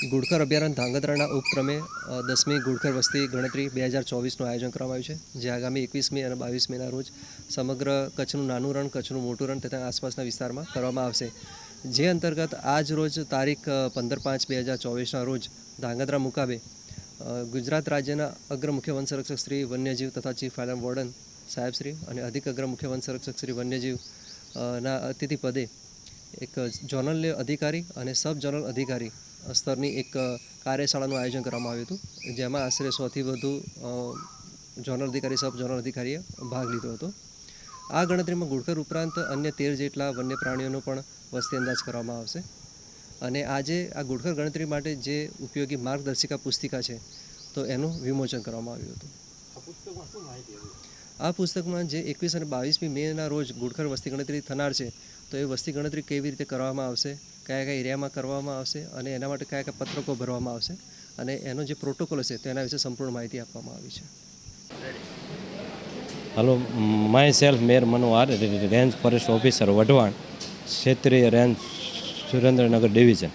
ગુડખર અભયારણ્ય ધાંગધ્રાના ઉપક્રમે દસમી ગુડખર વસ્તી ગણતરી બે હજાર ચોવીસનું આયોજન કરવામાં આવ્યું છે, જે આગામી એકવીસમી અને બાવીસમીના રોજ સમગ્ર કચ્છનું નાનું રણ, કચ્છનું મોટું રણ તથા આસપાસના વિસ્તારમાં કરવામાં આવશે. જે અંતર્ગત આજ રોજ તારીખ પંદર પાંચ બે હજાર ચોવીસના રોજ ધાંગધ્રા મુકાબે ગુજરાત રાજ્યના અગ્ર મુખ્ય વન સંરક્ષક શ્રી વન્યજીવ તથા ચીફ આલમ વોર્ડન સાહેબશ્રી અને અધિક અગ્ર મુખ્ય વન સંરક્ષક શ્રી વન્યજીવ ના અતિથિ પદે એક જોનલ અધિકારી અને સબ જોનલ અધિકારી સ્તરની એક કાર્યશાળાનું આયોજન કરવામાં આવ્યું હતું, જેમાં આશરે સોથી વધુ ઝોનલ અધિકારી સબ ઝોનલ અધિકારીએ ભાગ લીધો હતો. આ ગણતરીમાં ગુડકર ઉપરાંત અન્ય તેર જેટલા વન્ય પ્રાણીઓનો પણ વસ્તી અંદાજ કરવામાં આવશે. અને આજે આ ગુડકર ગણતરી માટે જે ઉપયોગી માર્ગદર્શિકા પુસ્તિકા છે, તો એનું વિમોચન કરવામાં આવ્યું હતું? આ પુસ્તકમાં જે એકવીસ અને બાવીસમી મેના રોજ ગુડખર વસ્તી ગણતરી થનાર છે, તો એ વસ્તી ગણતરી કેવી રીતે કરવામાં આવશે, કયા કયા એરિયામાં કરવામાં આવશે અને એના માટે કયા કયા પત્રકો ભરવામાં આવશે અને એનો જે પ્રોટોકોલ હશે તેના વિશે સંપૂર્ણ માહિતી આપવામાં આવી છે. Hello my self Mer Manohar range forest officer Wadhwan ક્ષેત્રીય રેન્જ સુરેન્દ્રનગર ડિવિઝન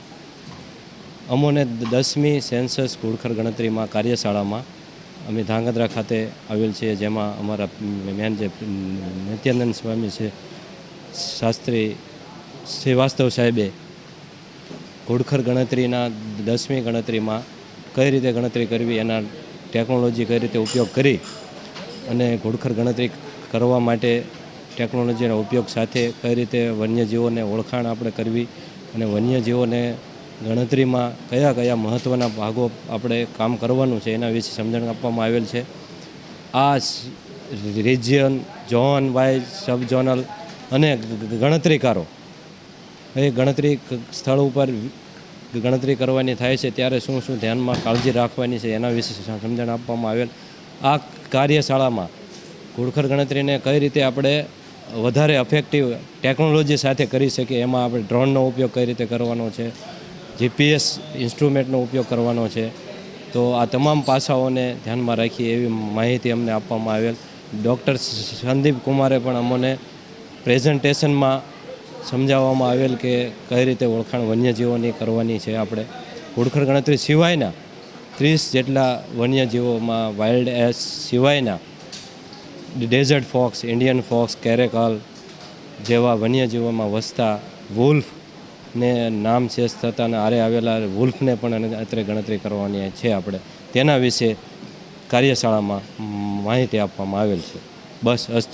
અમોને દસમી સેન્સસ ગુડખર ગણતરીમાં કાર્યશાળામાં અમે ધાંગધ્રા ખાતે આવેલ છીએ, જેમાં અમારા મેન જે નિત્યાનંદ સ્વામી છે, શાસ્ત્રી શ્રીવાસ્તવ સાહેબે ઘોડખર ગણતરીના દસમી ગણતરીમાં કઈ રીતે ગણતરી કરવી, એના ટેકનોલોજી કઈ રીતે ઉપયોગ કરી અને ઘોડખર ગણતરી કરવા માટે ટેકનોલોજીનો ઉપયોગ સાથે કઈ રીતે વન્યજીવોને ઓળખાણ આપણે કરવી અને વન્યજીવોને ગણતરીમાં કયા કયા મહત્ત્વના ભાગો આપણે કામ કરવાનું છે એના વિશે સમજણ આપવામાં આવેલ છે. આ region zone wise sub zonal અને ગણતરીકારો. એ ગણતરી સ્થળ ઉપર ગણતરી કરવાની થાય છે ત્યારે શું શું ધ્યાનમાં કાળજી રાખવાની છે એના વિશે સમજણ આપવામાં આવેલ. આ કાર્યશાળામાં ઘોડખર ગણતરીને કઈ રીતે આપણે વધારે અફેક્ટિવ ટેકનોલોજી સાથે કરી શકીએ, એમાં આપણે ડ્રોનનો ઉપયોગ કઈ રીતે કરવાનો છે જીપીએસ ઇન્સ્ટ્રુમેન્ટનો ઉપયોગ કરવાનો છે. તો આ તમામ પાસાઓને ધ્યાનમાં રાખી એવી માહિતી અમને આપવામાં આવેલ. ડૉક્ટર સંદીપ કુમારે પણ અમને પ્રેઝન્ટેશનમાં સમજાવવામાં આવેલ કે કઈ રીતે ઓળખાણ વન્યજીવોની કરવાની છે આપણે. ઘોડખર ગણતરી સિવાયના ત્રીસ જેટલા વન્યજીવોમાં વાઇલ્ડ એસ સિવાયના desert fox Indian fox caracal જેવા વન્યજીવોમાં વસતા વુલ્ફ ને નામ શેષ થતા અને આરે આવેલા વુલ્ફને પણ અત્રે ગણતરી કરવાની છે આપણે. તેના વિશે કાર્યશાળામાં માહિતી આપવામાં આવેલ છે. બસ અસ્તુ